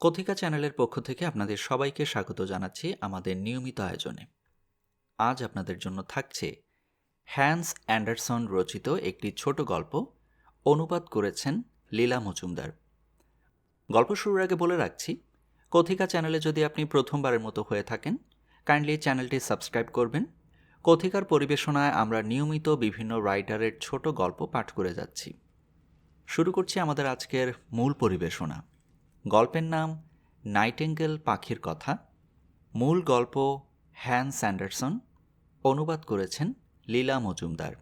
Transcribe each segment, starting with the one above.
কথিকা চ্যানেলের পক্ষ থেকে আপনাদের সবাইকে স্বাগত জানাচ্ছি আমাদের নিয়মিত আয়োজনে। আজ আপনাদের জন্য থাকছে হ্যান্স অ্যান্ডারসন রচিত একটি ছোট গল্প অনুবাদ করেছেন লীলা মজুমদার। গল্প শুরুর আগে বলে রাখছি, কথিকা চ্যানেলে যদি আপনি প্রথমবারের মতো হয়ে থাকেন কাইন্ডলি চ্যানেলটি সাবস্ক্রাইব করবেন। কথিকার পরিবেশনায় আমরা নিয়মিত বিভিন্ন রাইটারের ছোট গল্প পাঠ করে যাচ্ছি। শুরু করছি আমাদের আজকের মূল পরিবেশনা। গল্পের নাম নাইটেঙ্গেল পাখির কথা। মূল গল্প হ্যান স্যান্ডারসন। অনুবাদ করেছেন লীলা মজুমদার।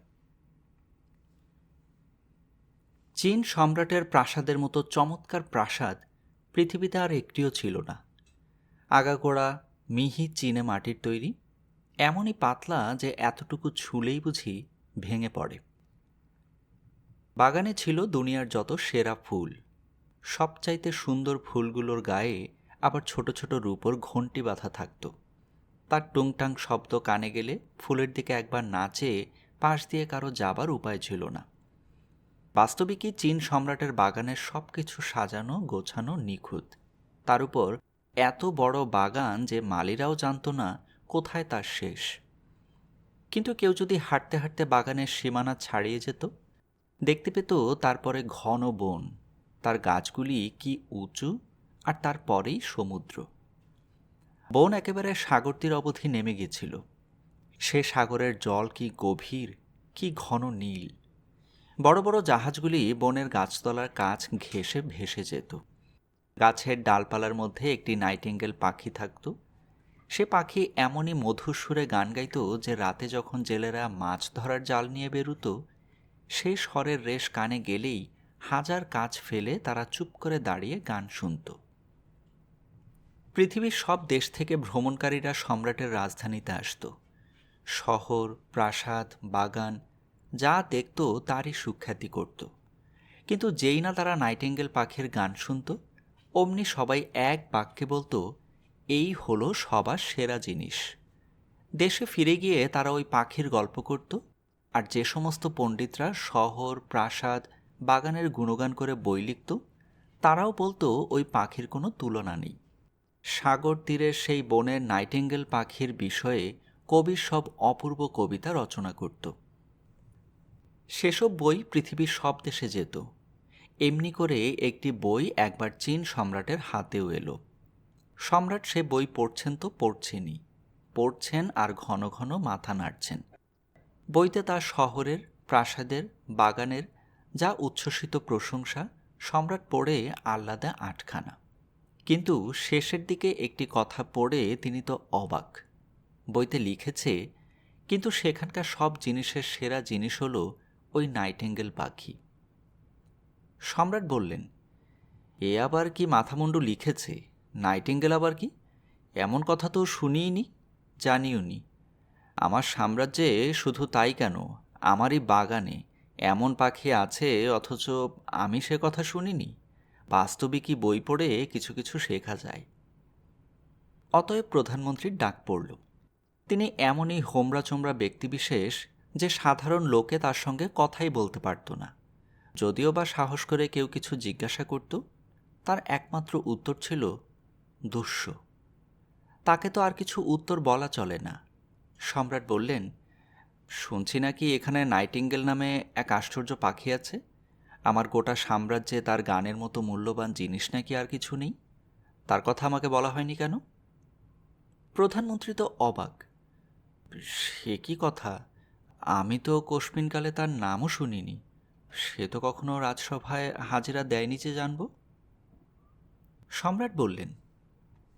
চীন সম্রাটের প্রাসাদের মতো চমৎকার প্রাসাদ পৃথিবীতে আর একটিও ছিল না। আগাগোড়া মিহি চীনে মাটির তৈরি, এমনই পাতলা যে এতটুকু ছুলেই বুঝি ভেঙে পড়ে। বাগানে ছিল দুনিয়ার যত সেরা ফুল। সবচাইতে সুন্দর ফুলগুলোর গায়ে আবার ছোট ছোট রূপর ঘন্টি বাঁধা থাকত। তার টুংটাং শব্দ কানে গেলে ফুলের দিকে একবার নাচে পাশ দিয়ে কারও যাবার উপায় ছিল না। বাস্তবিকই চীন সম্রাটের বাগানের সব কিছু সাজানো, গোছানো নিখুঁত? তার উপর এত বড় বাগান যে মালিরাও জানতো না কোথায় তার শেষ। কিন্তু কেউ যদি হাঁটতে হাঁটতে বাগানের সীমানা ছাড়িয়ে যেত, দেখতে পেত তারপরে ঘন বন। তার গাছগুলি কি উঁচু আর তারপরেই সমুদ্র। বন একেবারে সাগর তীর অবধি নেমে গেছিল। সে সাগরের জল কি গভীর, কি ঘন নীল। বড় বড় জাহাজগুলি বনের গাছতলার কাছ ঘেঁষে ভেসে যেত। গাছের ডালপালার মধ্যে একটি নাইটিঙ্গেল পাখি থাকত। সে পাখি এমনই মধুর সুরে গান গাইত যে রাতে যখন জেলেরা মাছ ধরার জাল নিয়ে বেরুত, সেই স্বরের রেশ কানে গেলেই হাজার কাজ ফেলে তারা চুপ করে দাঁড়িয়ে গান শুনত। পৃথিবীর সব দেশ থেকে ভ্রমণকারীরা সম্রাটের রাজধানীতে আসত। শহর, প্রাসাদ, বাগান, যা দেখত তারই সুখ্যাতি করত। কিন্তু যেই না তারা নাইটেঙ্গেল পাখির গান শুনত, অমনি সবাই এক বাক্যে বলতো, এই হলো সবার সেরা জিনিস। দেশে ফিরে গিয়ে তারা ওই পাখির গল্প করত, আর যে সমস্ত পণ্ডিতরা শহর, প্রাসাদ বাগানের গুণগান করে বই লিখত, তারাও বলতো ওই পাখির কোনো তুলনা নেই। সাগর তীরের সেই বনের নাইটেঙ্গেল পাখির বিষয়ে কবির সব অপূর্ব কবিতা রচনা করত। সেসব বই পৃথিবীর সব দেশে যেত। এমনি করে একটি বই একবার চীন সম্রাটের হাতেও এলো। সম্রাট সে বই পড়ছেন তো পড়ছেনই। পড়ছেন আর ঘন ঘন মাথা নাড়ছেন। বইতে তার শহরের, প্রাসাদের, বাগানের যা উচ্ছ্বসিত প্রশংসা, সম্রাট পড়ে আহ্লাদে আটখানা। কিন্তু শেষের দিকে একটি কথা পড়ে তিনি তো অবাক। বইতে লিখেছে, কিন্তু সেখানকার সব জিনিসের সেরা জিনিস হলো ওই নাইটেঙ্গেল পাখি। সম্রাট বললেন, এ আবার কি মাথামুন্ডু লিখেছে? নাইটেঙ্গেল আবার কি? এমন কথা তো শুনিইনি জানিও নি আমার সাম্রাজ্যে শুধু তাই কেন? আমারই বাগানে এমন পাখি আছে অথচ আমি সে কথা শুনিনি। বাস্তবিকই বই পড়ে কিছু কিছু শেখা যায়। অতএব প্রধানমন্ত্রীর ডাক পড়ল। তিনি এমনই হোমরা চোমরা ব্যক্তিবিশেষ যে সাধারণ লোকে তার সঙ্গে কথাই বলতে পারত না। যদিও বা সাহস করে কেউ কিছু জিজ্ঞাসা করত, তার একমাত্র উত্তর ছিল, দুঃস্য। তাকে তো আর কিছু উত্তর বলা চলে না। সম্রাট বললেন শুনছি নাকি এখানে নাইটিঙ্গেল নামে এক আশ্চর্য পাখি আছে? আমার গোটা সাম্রাজ্যে তার গানের মতো মূল্যবান জিনিস নাকি আর কিছু নেই? তার কথা আমাকে বলা হয়নি কেন? প্রধানমন্ত্রী তো অবাক। সে কি কথা? আমি তো কোশমিনকালে তার নামও শুনিনি। সে তো কখনো রাজসভায় হাজিরা দেয়নি যে জানব? সম্রাট বললেন,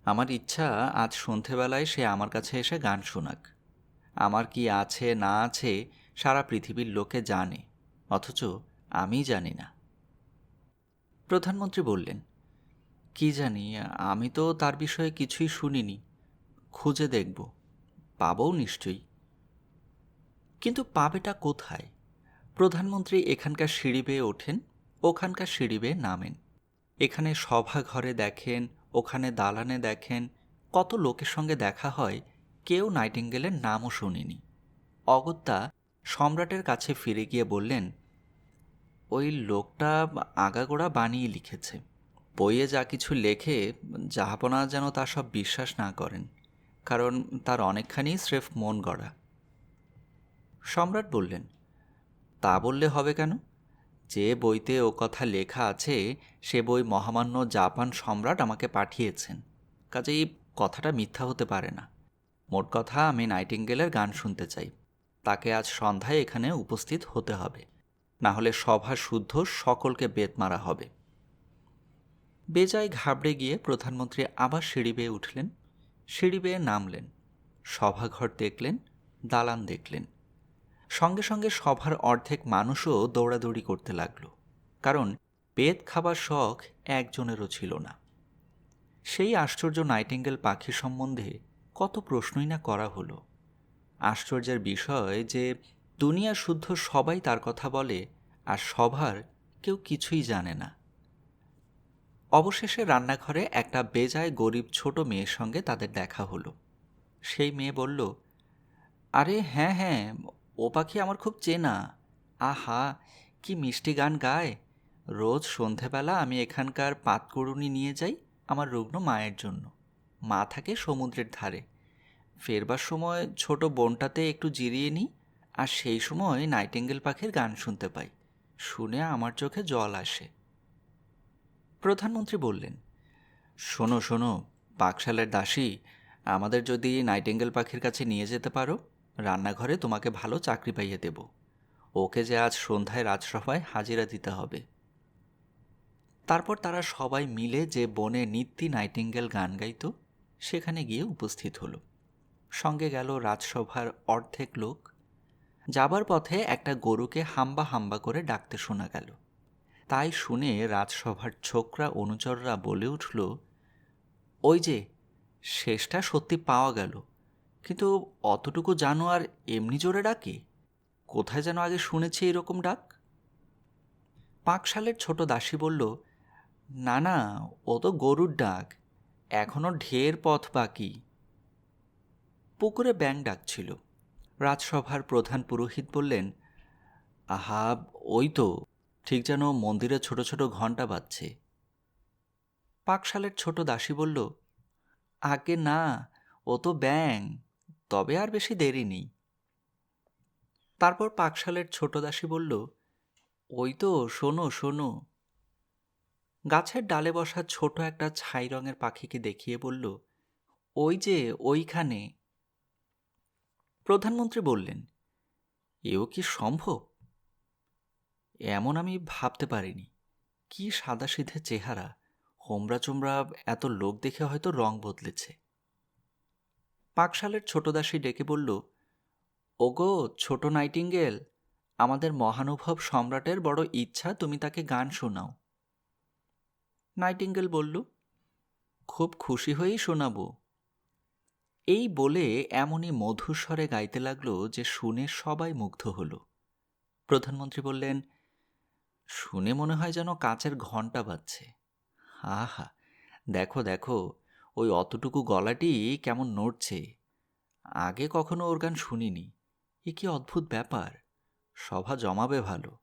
আমার ইচ্ছা আজ সন্ধেবেলায় সে আমার কাছে এসে গান শোনাক। আমার কি আছে, না আছে, সারা পৃথিবীর লোকে জানে, অথচ আমি জানি না। প্রধানমন্ত্রী বললেন, কি জানি, আমি তো তার বিষয়ে কিছুই শুনিনি, খুঁজে দেখব, পাবও নিশ্চয়ই। কিন্তু পাবেটা কোথায়? প্রধানমন্ত্রী এখানকার সিঁড়ি বেয়ে ওঠেন, ওখানকার সিঁড়ি বেয়ে নামেন। এখানে সভা ঘরে দেখেন, ওখানে দালানে দেখেন, কত লোকের সঙ্গে দেখা হয় কেউ নাইটিঙ্গেলের নামও শুনিনি। অগত্যা সম্রাটের কাছে ফিরে গিয়ে বললেন, ওই লোকটা আগাগোড়া বানিয়ে লিখেছে। বইয়ে যা কিছু লেখে জাহাপনা যেন তা সব বিশ্বাস না করেন, কারণ তার অনেকখানি স্রেফ মন গড়া। সম্রাট বললেন, তা বললে হবে কেন? যে বইতে ও কথা লেখা আছে, সে বই মহামান্য জাপান সম্রাট আমাকে পাঠিয়েছেন, কাজেই কথাটা মিথ্যা হতে পারে না। মোট কথা, আমি নাইটিঙ্গেলের গান শুনতে চাই। তাকে আজ সন্ধ্যায় এখানে উপস্থিত হতে হবে। না হলে সভা শুদ্ধ সকলকে বেত মারা হবে। বেজায় ঘাবড়ে গিয়ে প্রধানমন্ত্রী আবার সিঁড়ি বেয়ে উঠলেন। সিঁড়ি বেয়ে নামলেন। সভাঘর দেখলেন, দালান দেখলেন। সঙ্গে সঙ্গে সভার অর্ধেক মানুষও দৌড়াদৌড়ি করতে লাগল। কারণ বেত খাবার শখ একজনেরও ছিল না। সেই আশ্চর্য নাইটিঙ্গেল পাখি সম্বন্ধে কত প্রশ্নই না করা হলো। আশ্চর্যের বিষয় যে, দুনিয়া শুদ্ধ সবাই তার কথা বলে আর সভার কেউ কিছুই জানে না। অবশেষে রান্নাঘরে একটা বেজায় গরিব ছোট মেয়ের সঙ্গে তাদের দেখা হলো। সেই মেয়ে বলল, আরে হ্যাঁ হ্যাঁ ও পাখি আমার খুব চেনা। আহা, কি মিষ্টি গান গায়। রোজ সন্ধেবেলা আমি এখানকার পাতকুড়ুনি নিয়ে যাই আমার রুগ্ন মায়ের জন্য। মা থাকে সমুদ্রের ধারে। ফেরবার সময় ছোট বোনটাতে একটু জিরিয়ে নিই, আর সেই সময় নাইটিঙ্গেল পাখির গান শুনতে পাই। শুনে আমার চোখে জল আসে। প্রধানমন্ত্রী বললেন, শোনো শোনো, পাকশালের দাসী, আমাদের যদি নাইটিঙ্গেল পাখির কাছে নিয়ে যেতে পারো, রান্নাঘরে তোমাকে ভালো চাকরি পাইয়ে দেব। ওকে যে আজ সন্ধ্যায় রাজসভায় হাজিরা দিতে হবে। তারপর তারা সবাই মিলে যে বনে নিত্যি নাইটিঙ্গেল গান গাইত সেখানে গিয়ে উপস্থিত হলো। সঙ্গে গেল রাজসভার অর্ধেক লোক। যাবার পথে একটা গরুকে হাম্বা হাম্বা করে ডাকতে শোনা গেল। তাই শুনে রাজসভার ছোকরা, অনুচররা বলে উঠল, ওই যে, শেষটা সত্যি পাওয়া গেল। কিন্তু অতটুকু জানো আর এমনি জোরে ডাকে? কোথায় যেন আগে শুনেছি এরকম ডাক? পাকশালের ছোট দাসী বলল, না না, ও তো গরুর ডাক। এখনও ঢের পথ বাকি। পুকুরে ব্যাং ডাকছিল। রাজসভার প্রধান পুরোহিত বললেন, আহা, ওই তো, ঠিক যেন মন্দিরে ছোট ছোট ঘণ্টা বাজছে। পাকশালের ছোট দাসী বলল, আগে না, ও তো ব্যাং তবে আর বেশি দেরি নেই। তারপর পাকশালের ছোট দাসী বলল, ওই তো, শোনো শোনো গাছের ডালে বসা ছোট একটা ছাই রঙের পাখিকে দেখিয়ে বলল, ওই যে ওইখানে। প্রধানমন্ত্রী বললেন, এও কি সম্ভব? এমন আমি ভাবতে পারিনি। কি সাদাসিধে চেহারা। হোমরা চোমরা এত লোক দেখে হয়তো রং বদলেছে। পাকশালের ছোট দাসী ডেকে বলল, ওগো, ছোট নাইটিঙ্গেল, আমাদের মহানুভব সম্রাটের বড় ইচ্ছা, তুমি তাকে গান শোনাও। নাইটিঙ্গেল বলল, খুব খুশি হয়েই শোনাবো। এই বলে এমনই মধুস্বরে গাইতে লাগল যে শুনে সবাই মুগ্ধ হলো। প্রধানমন্ত্রী বললেন, শুনে মনে হয় যেন কাচের ঘণ্টা বাজছে। হা হা দেখো দেখো, ওই অতটুকু গলাটি কেমন নড়ছে। আগে কখনো ওর গান শুনিনি। এ কি অদ্ভুত ব্যাপার! সভা জমাবে ভালো।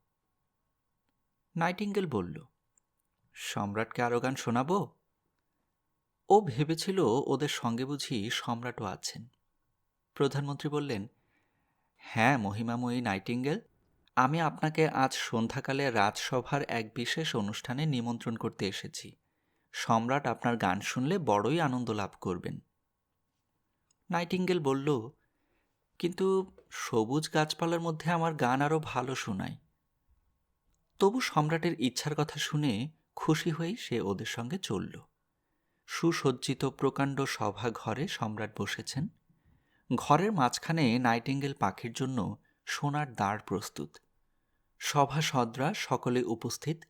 নাইটিঙ্গেল বলল সম্রাটকে আরও গান শোনাবো? ও ভেবেছিল ওদের সঙ্গে বুঝি সম্রাটও আছেন। প্রধানমন্ত্রী বললেন হ্যাঁ মহিমাময়ী নাইটিঙ্গেল, আমি আপনাকে আজ সন্ধ্যাকালে রাজসভার এক বিশেষ অনুষ্ঠানে নিমন্ত্রণ করতে এসেছি। সম্রাট আপনার গান শুনলে বড়ই আনন্দ লাভ করবেন। নাইটিঙ্গেল বলল, কিন্তু সবুজ গাছপালার মধ্যে আমার গান আরও ভালো শোনায়। তবু সম্রাটের ইচ্ছার কথা শুনে খুশি হয়েই সে ওদের সঙ্গে চলল। সুসজ্জিত প্রকাণ্ড সভা ঘরে সম্রাট বসেছেন। ঘরের মাঝখানে নাইটিঙ্গেল পাখির জন্য সোনার দাঁড় প্রস্তুত। সভাসদরা সকলে উপস্থিত।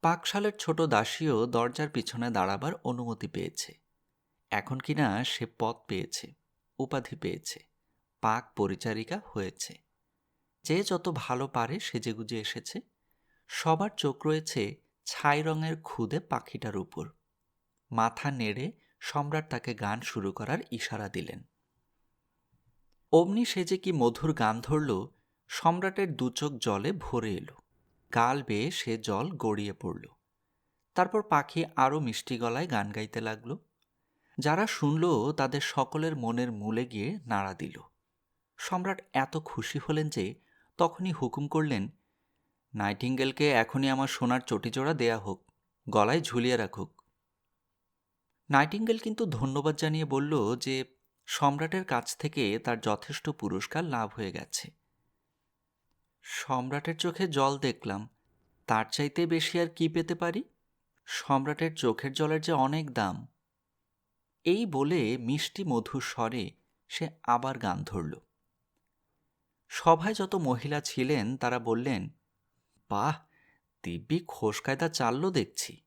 পাকশালের ছোট দাসীও দরজার পিছনে দাঁড়াবার অনুমতি পেয়েছে। এখন কিনা সে পদ পেয়েছে, উপাধি পেয়েছে, পাক পরিচারিকা হয়েছে। যে যত ভালো পারে সেজেগুজে এসেছে। সবার চোখ রয়েছে ছাই রঙের খুদে পাখিটার উপর। মাথা নেড়ে সম্রাট তাকে গান শুরু করার ইশারা দিলেন। অমনি সে যে কি মধুর গান ধরল, সম্রাটের দুচোখ জলে ভরে এলো। গাল বেয়ে সে জল গড়িয়ে পড়ল। তারপর পাখি আরও মিষ্টি গলায় গান গাইতে লাগল। যারা শুনল, তাদের সকলের মনের মূলে গিয়ে নাড়া দিল। সম্রাট এত খুশি হলেন যে তখনই হুকুম করলেন নাইটিঙ্গেলকে এখনই আমার সোনার চটিজোড়া দেয়া হোক, গলায় ঝুলিয়ে রাখুক। নাইটিঙ্গেল কিন্তু ধন্যবাদ জানিয়ে বলল যে সম্রাটের কাছ থেকে তার যথেষ্ট পুরস্কার লাভ হয়ে গেছে। সম্রাটের চোখে জল দেখলাম, তার চাইতে বেশি আর কি পেতে পারি? সম্রাটের চোখের জলের যে অনেক দাম। এই বলে মিষ্টি মধুর স্বরে সে আবার গান ধরল। সভায় যত মহিলা ছিলেন, তারা বললেন বাহ, দিব্যি খোসকায়দা চালল দেখছি।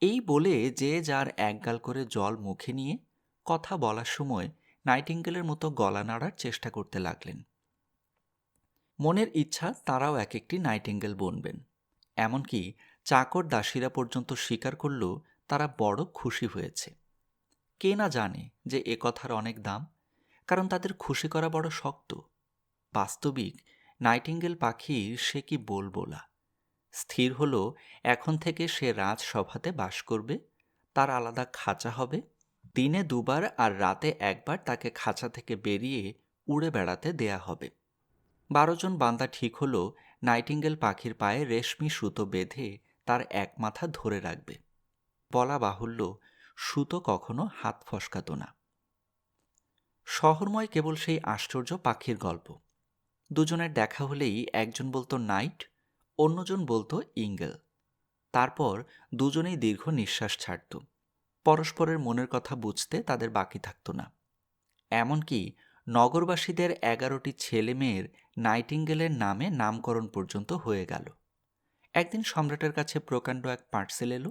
এই বলে যে যার একগাল করে জল মুখে নিয়ে কথা বলার সময় নাইটিঙ্গেলের মতো গলা নাড়ার চেষ্টা করতে লাগলেন। মনের ইচ্ছা তারাও এক একটি নাইটিঙ্গেল বনবেন। এমনকি চাকর দাসীরা পর্যন্ত স্বীকার করল তারা বড় খুশি হয়েছে। কে না জানে যে এ কথার অনেক দাম, কারণ তাদের খুশি করা বড় শক্ত। বাস্তবিক নাইটিঙ্গেল পাখি সে কি বলবোলা স্থির হলো, এখন থেকে সে রাজসভাতে বাস করবে, তার আলাদা খাঁচা হবে। দিনে দুবার আর রাতে একবার তাকে খাঁচা থেকে বেরিয়ে উড়ে বেড়াতে দেয়া হবে। বারোজন বান্দা ঠিক হলো, নাইটিঙ্গেল পাখির পায়ে রেশমি সুতো বেঁধে তার এক মাথা ধরে রাখবে। বলা বাহুল্য, সুতো কখনো হাত ফসকাত না। শহরময় কেবল সেই আশ্চর্য পাখির গল্প। দুজনের দেখা হলেই একজন বলতো নাইট, অন্যজন বলতো ইঙ্গেল। তারপর দুজনেই দীর্ঘ নিঃশ্বাস ছাড়ত। পরস্পরের মনের কথা বুঝতে তাদের বাকি থাকত না। এমনকি নগরবাসীদের এগারোটি ছেলে মেয়ের নাইটিঙ্গেলের নামে নামকরণ পর্যন্ত হয়ে গেল। একদিন সম্রাটের কাছে প্রকাণ্ড এক পার্সেল এলো।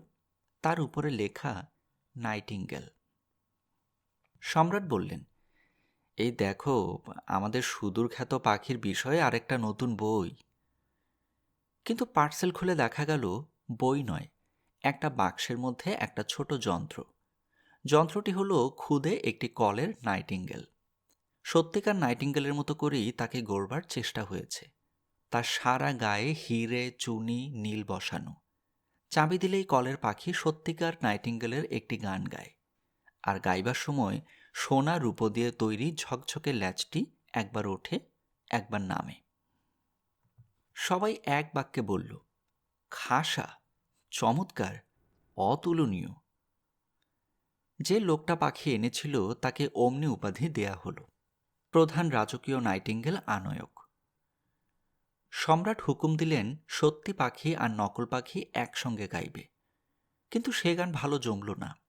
তার উপরে লেখা নাইটিঙ্গেল সম্রাট বললেন এই দেখো, আমাদের সুদূর খ্যাত পাখির বিষয়ে আরেকটা নতুন বই। কিন্তু পার্সেল খুলে দেখা গেল, বই নয়, একটা বাক্সের মধ্যে একটা ছোট যন্ত্র। যন্ত্রটি হলো খুদে একটি কলের নাইটিঙ্গেল। সত্যিকার নাইটিঙ্গেলের মতো করেই তাকে গড়বার চেষ্টা হয়েছে। তার সারা গায়ে হিরে, চুনি, নীল বসানো। চাবি দিলেই কলের পাখি সত্যিকার নাইটিঙ্গেলের একটি গান গায়। আর গাইবার সময় সোনা রূপো দিয়ে তৈরি ঝকঝকে ল্যাচটি একবার ওঠে, একবার নামে। সবাই এক বাক্যে বলল, খাসা, চমৎকার, অতুলনীয়। যে লোকটা পাখি এনেছিল, তাকে অমনি উপাধি দেয়া হলো। প্রধান রাজকীয় নাইটিঙ্গেল আনয়ক। সম্রাট হুকুম দিলেন, সত্যি পাখি আর নকল পাখি একসঙ্গে গাইবে। কিন্তু সে গান ভালো জমল না।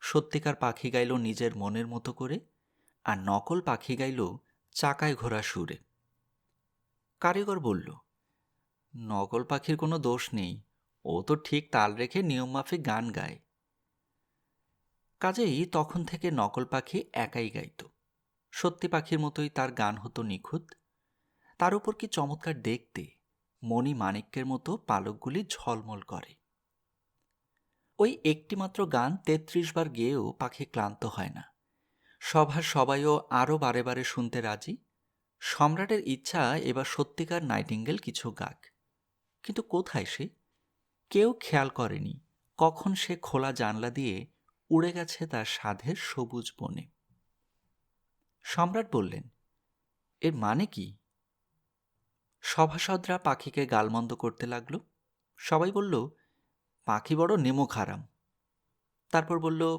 সত্যিকার পাখি গাইল নিজের মনের মতো করে, আর নকল পাখি গাইল চাকায় ঘোরা সুরে। কারিগর বলল, নকল পাখির কোনো দোষ নেই, ও তো ঠিক তাল রেখে নিয়মমাফিক গান গায়। কাজেই তখন থেকে নকল পাখি একাই গাইত। সত্যি পাখির মতোই তার গান হতো নিখুঁত। তার উপর কি চমৎকার দেখতে, মণি মাণিক্যের মতো পালকগুলি ঝলমল করে। ওই একটিমাত্র গান তেত্রিশ বার গেয়েও পাখি ক্লান্ত হয় না। সভার সবাইও আরও বারে বারে শুনতে রাজি। সম্রাটের ইচ্ছা এবার সত্যিকার নাইটিঙ্গেল কিছু গাক। কিন্তু কোথায় সে? কেউ খেয়াল করেনি কখন সে খোলা জানলা দিয়ে উড়ে গেছে তার সাধের সবুজ বনে। সম্রাট বললেন, এর মানে কি? সভাসদরা পাখিকে গালমন্দ করতে লাগল। সবাই বলল পাখি বড় নেমো খারাম। তারপর বলল,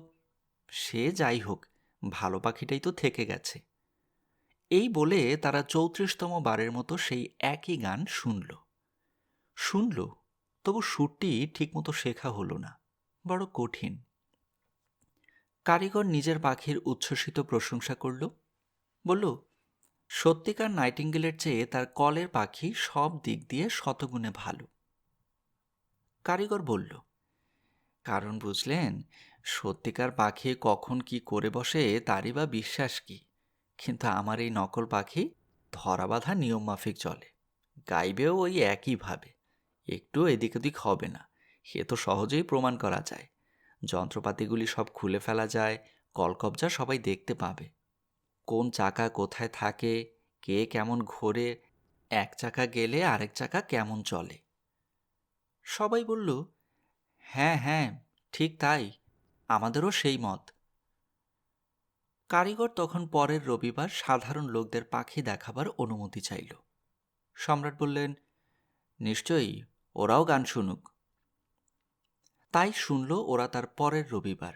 সে যাই হোক, ভালো পাখিটাই তো থেকে গেছে। এই বলে তারা চৌত্রিশতম বারের মতো সেই একই গান শুনল। শুনল, তবু সুরটি ঠিকমতো শেখা হলো না, বড় কঠিন। কারিগর নিজের পাখির উচ্ছ্বসিত প্রশংসা করল, বলল, সত্যিকার নাইটিঙ্গেলের চেয়ে তার কলের পাখি সব দিক দিয়ে শতগুণে ভালো। কারিগর বলল, কারণ বুঝলেন, সত্যিকার পাখি কখন কি করে বসে তারই বা বিশ্বাস কি। কিন্তু আমার এই নকল পাখি ধরা বাঁধা নিয়ম মাফিক চলে, গাইবেও ওই একইভাবে একটু এদিক ওদিক হবে না, সে তো সহজেই প্রমাণ করা যায়। যন্ত্রপাতিগুলি সব খুলে ফেলা যায়, কলকবজা সবাই দেখতে পাবে। কোন চাকা কোথায় থাকে, কে কেমন ঘোরে, এক চাকা গেলে আরেক চাকা কেমন চলে। সবাই বলল হ্যাঁ হ্যাঁ ঠিক তাই, আমাদেরও সেই মত। কারিগর তখন পরের রবিবার সাধারণ লোকদের পাখি দেখাবার অনুমতি চাইল। সম্রাট বললেন, নিশ্চয়ই, ওরাও গান শুনুক। তাই শুনল ওরা তার পরের রবিবার।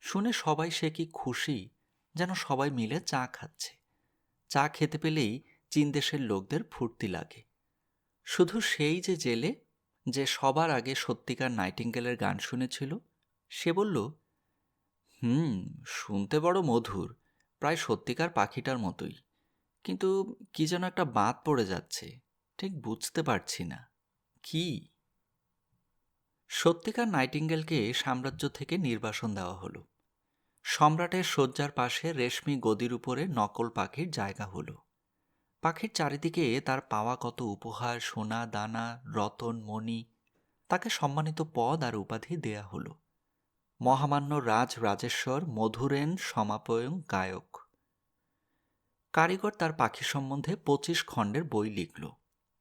শুনে সবাই সে কি খুশি, যেন সবাই মিলে চা খাচ্ছে। চা খেতে পেলেই চীন দেশের লোকদের ফুর্তি লাগে। শুধু সেই যে জেলে যে সবার আগে সত্যিকার নাইটিঙ্গেলের গান শুনেছিল, সে বলল, হুম, শুনতে বড় মধুর, প্রায় সত্যিকার পাখিটার মতোই। কিন্তু কি যেন একটা বাদ পড়ে যাচ্ছে, ঠিক বুঝতে পারছি না। কি? সত্যিকার নাইটিঙ্গেলকে সাম্রাজ্য থেকে নির্বাসন দেওয়া হলো। সম্রাটের শয্যার পাশে রেশমি গদির উপরে নকল পাখির জায়গা হলো। পাখির চারিদিকে তার পাওয়া কত উপহার, সোনা, দানা, রতন, মণি, তাকে সম্মানিত পদ আর উপাধি দেয়া হলো। মহামান্য রাজ রাজেশ্বর, মধুরেন, সমাপয়ং গায়ক। কারিগর তার পাখি সম্বন্ধে পঁচিশ খণ্ডের বই লিখল।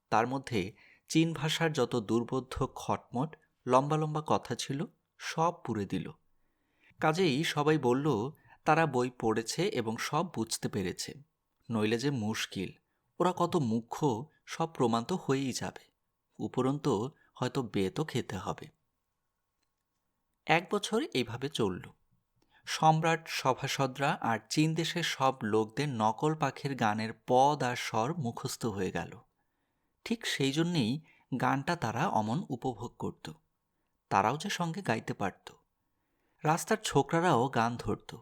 তার মধ্যে চীন ভাষার যত দুর্বোধ্য খটমট, লম্বা লম্বা কথা ছিল, সব পুরে দিল। কাজেই সবাই বলল, তারা বই পড়েছে এবং সব বুঝতে পেরেছে, নইলে যে মুশকিল। ওরা কত মুখ্য, সব প্রমাণ তো হয়েই যাবে। উপরন্ত হয়তো বেতও খেতে হবে। এক বছর এইভাবে চলল। সম্রাট, সভাসদরা আর চীন দেশের সব লোকদের নকল পাখির গানের পদ আর স্বর মুখস্থ হয়ে গেল। ঠিক সেই জন্যেই গানটা তারা অমন উপভোগ করত। তারাও যে সঙ্গে গাইতে পারত। রাস্তার ছোকরারাও গান ধরত।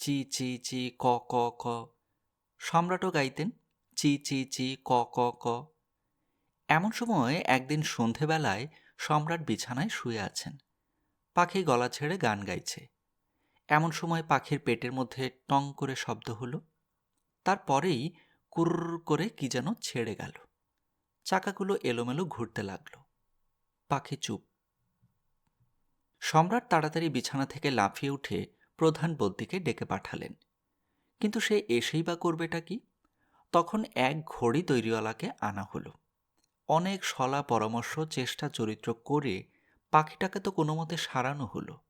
চি চি চি, ক ক ক। সম্রাটও গাইতেন। চি চি চি, ক ক ক। এমন সময় একদিন সন্ধেবেলায় সম্রাট বিছানায় শুয়ে আছেন। পাখি গলা ছেড়ে গান গাইছে। এমন সময় পাখির পেটের মধ্যে টং করে শব্দ হলো। তারপরেই কুর করে কি যেন ছেড়ে গেল। চাকাগুলো এলোমেলো ঘুরতে লাগল। পাখি চুপ। সম্রাট তাড়াতাড়ি বিছানা থেকে লাফিয়ে উঠে প্রধান বদ্যিকে ডেকে পাঠালেন। কিন্তু সে এসেই বা করবেটা কি? তখন এক ঘড়ি তৈরিওয়ালাকে আনা হলো। অনেক সলা পরামর্শ, চেষ্টা, চরিত্র করে পাখিটাকে তো কোনো মতে সারানো হলো।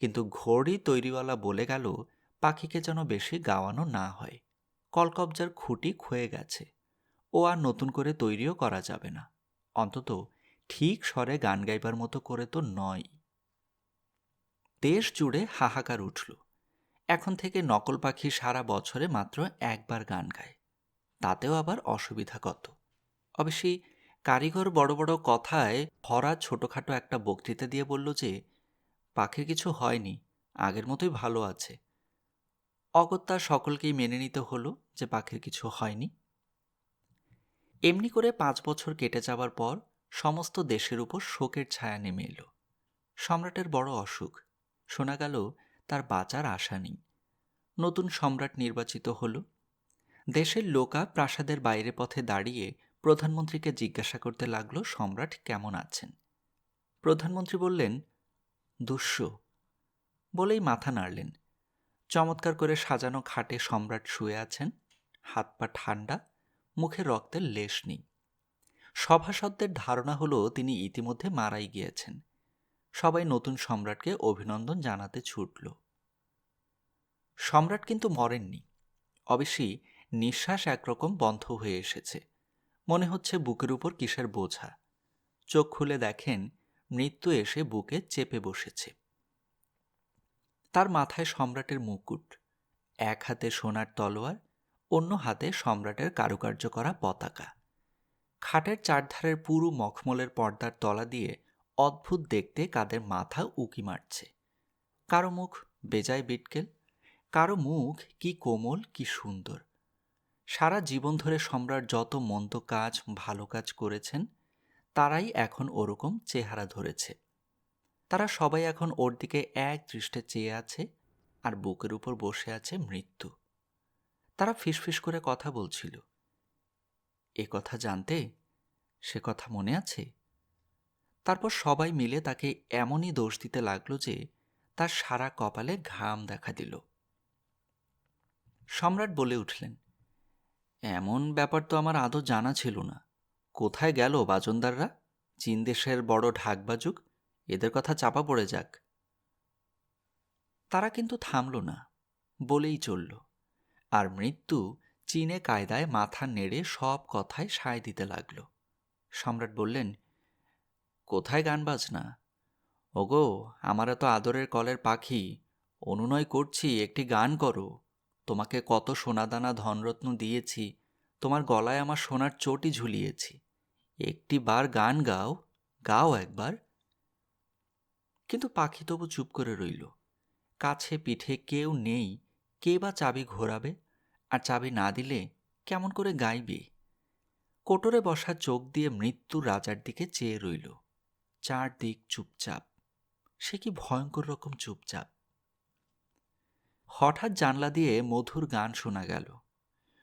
কিন্তু ঘড়ি তৈরিওয়ালা বলে গেল, পাখিকে যেন বেশি গাওয়ানো না হয়। কলকবজার খুঁটি ক্ষয়ে গেছে। ও আর নতুন করে তৈরিও করা যাবে না। অন্তত ঠিক স্বরে গান গাইবার মতো করে তো নয়। দেশ জুড়ে হাহাকার উঠল। এখন থেকে নকল পাখি সারা বছরে মাত্র একবার গান গায়। তাতেও আবার অসুবিধা কত? অবশ্যই কারিগর বড় বড় কথায় ভরা ছোটোখাটো একটা বক্তৃতা দিয়ে বলল যে পাখির কিছু হয়নি, আগের মতোই ভালো আছে। অগত্যা সকলকেই মেনে নিতে হলো যে পাখির কিছু হয়নি। এমনি করে পাঁচ বছর কেটে যাবার পর সমস্ত দেশের উপর শোকের ছায়া নেমে এলো। সম্রাটের বড় অসুখ। শোনা গেল তার বাঁচার আশা নেই। নতুন সম্রাট নির্বাচিত হল। দেশের লোকা প্রাসাদের বাইরে পথে দাঁড়িয়ে প্রধানমন্ত্রীকে জিজ্ঞাসা করতে লাগল সম্রাট কেমন আছেন। প্রধানমন্ত্রী বললেন, দুঃস্য। বলেই মাথা নাড়লেন। চমৎকার করে সাজানো খাটে সম্রাট শুয়ে আছেন, হাত পা ঠান্ডা মুখে রক্তের লেশ নেই। সভাসদদের ধারণা হলো তিনি ইতিমধ্যে মারাই গিয়েছেন। সবাই নতুন সম্রাটকে অভিনন্দন জানাতে ছুটল। সম্রাট কিন্তু মরেননি। অবশ্যই নিঃশ্বাস একরকম বন্ধ হয়ে এসেছে। মনে হচ্ছে বুকের উপর কিসের বোঝা। চোখ খুলে দেখেন মৃত্যু এসে বুকে চেপে বসেছে। তার মাথায় সম্রাটের মুকুট, এক হাতে সোনার তলোয়ার, অন্য হাতে সম্রাটের কারুকার্য করা পতাকা। খাটের চারধারের পুরু মখমলের পর্দার তলা দিয়ে অদ্ভুত দেখতে কাদের মাথা উকি মারছে। কারও মুখ বেজায় বিটকেল, কারও মুখ কি কোমল, কি সুন্দর। সারা জীবন ধরে সম্রাট যত মন্দ কাজ, ভালো কাজ করেছেন, তারাই এখন ওরকম চেহারা ধরেছে। তারা সবাই এখন ওর দিকে এক দৃষ্টে চেয়ে আছে আর বুকের উপর বসে আছে মৃত্যু। তারা ফিসফিস করে কথা বলছিল। এ কথা জানতে সে কথা মনে আছে? তারপর সবাই মিলে তাকে এমনই দোষ দিতে লাগল যে তার সারা কপালে ঘাম দেখা দিল। সম্রাট বলে উঠলেন এমন ব্যাপার তো আমার আদৌ জানা ছিল না। কোথায় গেল বাজনদাররা? চীন দেশের বড় ঢাকবাজুক এদের কথা চাপা পড়ে যাক। তারা কিন্তু থামল না, বলেই চলল। আর মৃত্যু চীনে কায়দায় মাথা নেড়ে সব কথায় সায় দিতে লাগল। সম্রাট বললেন, কোথায় গান বাজনা? ওগো, আমার এত আদরের কলের পাখি, অনুনয় করছি, একটি গান করো। তোমাকে কত সোনাদানা ধনরত্ন দিয়েছি, তোমার গলায় আমার সোনার চটি ঝুলিয়েছি। একটি বার গান গাও গাও একবার। কিন্তু পাখি তবু চুপ করে রইল। কাছে পিঠে কেউ নেই, কে বা চাবি ঘোরাবে? আর চাবি না দিলে কেমন করে গাইবে? কোটরে বসা চোখ দিয়ে মৃত্যু রাজার দিকে চেয়ে রইল। চারদিক চুপচাপ। সে কি ভয়ঙ্কর রকম চুপচাপ? হঠাৎ জানলা দিয়ে মধুর গান শোনা গেল।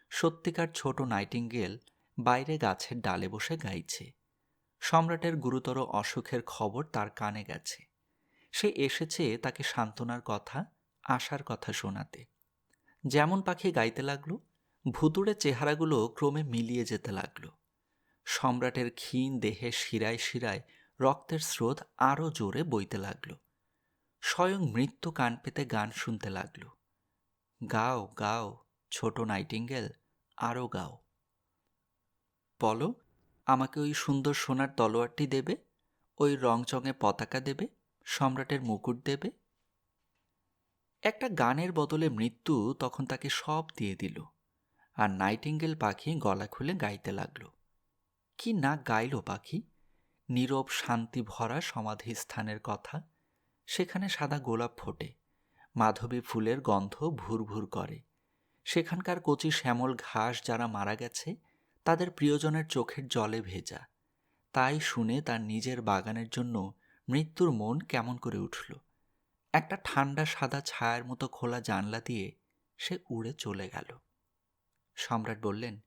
সত্যিকার ছোট নাইটিঙ্গেল বাইরে গাছের ডালে বসে গাইছে। সম্রাটের গুরুতর অসুখের খবর তার কানে গেছে। সে এসেছে তাকে সান্ত্বনার কথা, আশার কথা শোনাতে। যেমন পাখি গাইতে লাগল, ভুতুড়ে চেহারাগুলো ক্রমে মিলিয়ে যেতে লাগল। সম্রাটের ক্ষীণ দেহে শিরায় শিরায় রক্তের স্রোত আরও জোরে বইতে লাগল। স্বয়ং মৃত্যু কান পেতে গান শুনতে লাগল। গাও গাও, ছোট নাইটিঙ্গেল আরও গাও। বলো, আমাকে ওই সুন্দর সোনার তলোয়ারটি দেবে, ওই রংচঙে পতাকা দেবে, সম্রাটের মুকুট দেবে। একটা গানের বদলে মৃত্যু তখন তাকে সব দিয়ে দিল, আর নাইটিঙ্গেল পাখি গলা খুলে গাইতে লাগল। কি না গাইল পাখি? নীরব শান্তি ভরা সমাধিস্থানের কথা, সেখানে সাদা গোলাপ ফোটে। মাধবী ফুলের গন্ধ ভুরভুর করে। সেখানকার কচি শ্যামল ঘাস যারা মারা গেছে, তাদের প্রিয়জনের চোখের জলে ভেজা। তাই শুনে তার নিজের বাগানের জন্য মৃত্যুর মন কেমন করে উঠল। একটা ঠান্ডা সাদা ছায়ার মতো খোলা জানলা দিয়ে সে উড়ে চলে গেল। সম্রাট বললেন,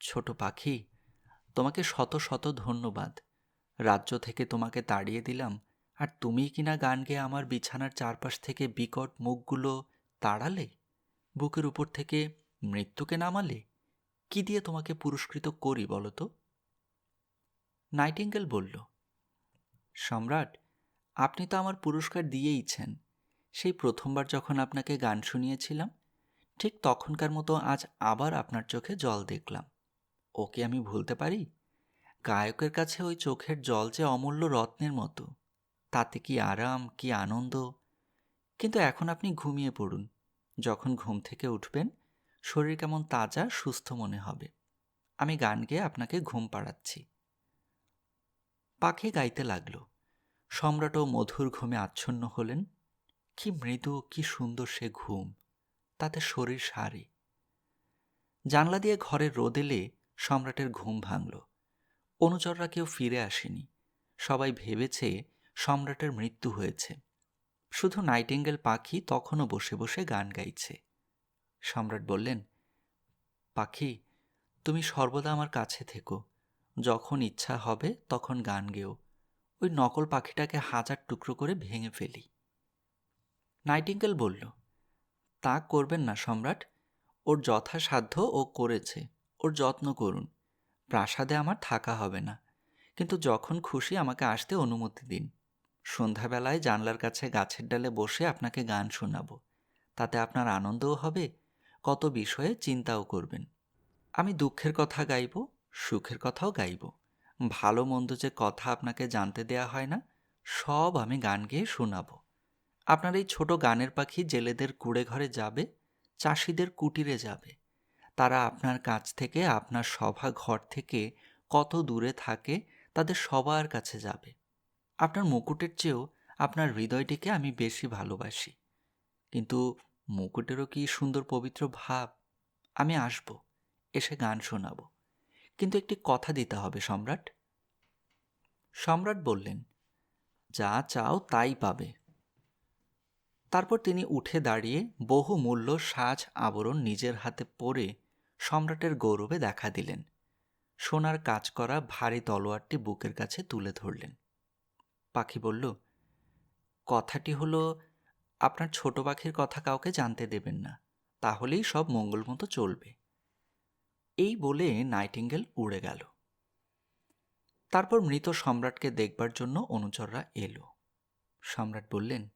ছোট পাখি, তোমাকে শত শত ধন্যবাদ। রাজ্য থেকে তোমাকে তাড়িয়ে দিলাম আর তুমি কিনা গান গেয়ে আমার বিছানার চারপাশ থেকে বিকট মুখগুলো তাড়ালে? বুকের উপর থেকে মৃত্যুকে নামালে? কি দিয়ে তোমাকে পুরস্কৃত করি বলো তো? নাইটিঙ্গেল বলল, সম্রাট, আপনি তো আমার পুরস্কার দিয়েইছেন। সেই প্রথমবার যখন আপনাকে গান শুনিয়েছিলাম, ঠিক তখনকার মতো আজ আবার আপনার চোখে জল দেখলাম। ওকে আমি ভুলতে পারি? গায়কের কাছে ওই চোখের জল যে অমূল্য রত্নের মতো। তাতে কি আরাম, কি আনন্দ? কিন্তু এখন আপনি ঘুমিয়ে পড়ুন। যখন ঘুম থেকে উঠবেন, শরীর কেমন তাজা, সুস্থ মনে হবে। আমি গান গেয়ে আপনাকে ঘুম পাড়াচ্ছি। পাখি গাইতে লাগল। সম্রাটও মধুর ঘুমে আচ্ছন্ন হলেন। কি মৃদু, কি সুন্দর সে ঘুম। তাতে শরীর সারে। জানলা দিয়ে ঘরের রোদ এলে সম্রাটের ঘুম ভাঙল। অনুচররা কেউ ফিরে আসেনি। সবাই ভেবেছে সম্রাটের মৃত্যু হয়েছে। শুধু নাইটিঙ্গেল পাখি তখনও বসে বসে গান গাইছে। সম্রাট বললেন, পাখি, তুমি সর্বদা আমার কাছে থেকো। যখন ইচ্ছা হবে তখন গান গেও। ওই নকল পাখিটাকে হাজার টুকরো করে ভেঙে ফেলি। নাইটিঙ্গেল বলল, তা করবেন না সম্রাট। ওর যথাসাধ্য ও করেছে। ওর যত্ন করুন। প্রাসাদে আমার থাকা হবে না। কিন্তু যখন খুশি আমাকে আসতে অনুমতি দিন। সন্ধ্যাবেলায় জানলার কাছে গাছের ডালে বসে আপনাকে গান শোনাবো। তাতে আপনার আনন্দও হবে, কত বিষয়ে চিন্তাও করবেন। আমি দুঃখের কথা গাইব, সুখের কথাও গাইব। ভালো মন্দ যে কথা আপনাকে জানতে দেয়া হয় না, সব আমি গান গেয়ে শোনাবো। আপনার এই ছোট গানের পাখি জেলেদের কুড়ে ঘরে যাবে, চাষিদের কুটিরে যাবে। তারা আপনার কাছ থেকে, আপনার সভা ঘর থেকে কত দূরে থাকে, তাদের সবার কাছে যাবে। আপনার মুকুটের চেয়েও আপনার হৃদয়টিকে আমি বেশি ভালোবাসি। কিন্তু মুকুটেরও কি সুন্দর পবিত্র ভাব? আমি আসব, এসে গান শোনাব। কিন্তু একটি কথা দিতে হবে সম্রাট। সম্রাট বললেন, যা চাও তাই পাবে। তারপর তিনি উঠে দাঁড়িয়ে বহু মূল্য সাজ আবরণ নিজের হাতে পরে সম্রাটের গৌরবে দেখা দিলেন। সোনার কাজ করা ভারী তলোয়ারটি বুকের কাছে তুলে ধরলেন। পাখি বলল, কথাটি হলো, আপনার ছোট পাখির কথা কাউকে জানতে দেবেন না, তাহলেই সব মঙ্গল মতো চলবে। এই বলে নাইটিঙ্গেল উড়ে গেল। তারপর মৃত সম্রাটকে দেখবার জন্য অনুচররা এলো। সম্রাট বললেন,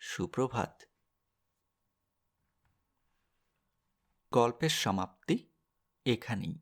সুপ্রভাত। গল্পের সমাপ্তি এখানেই।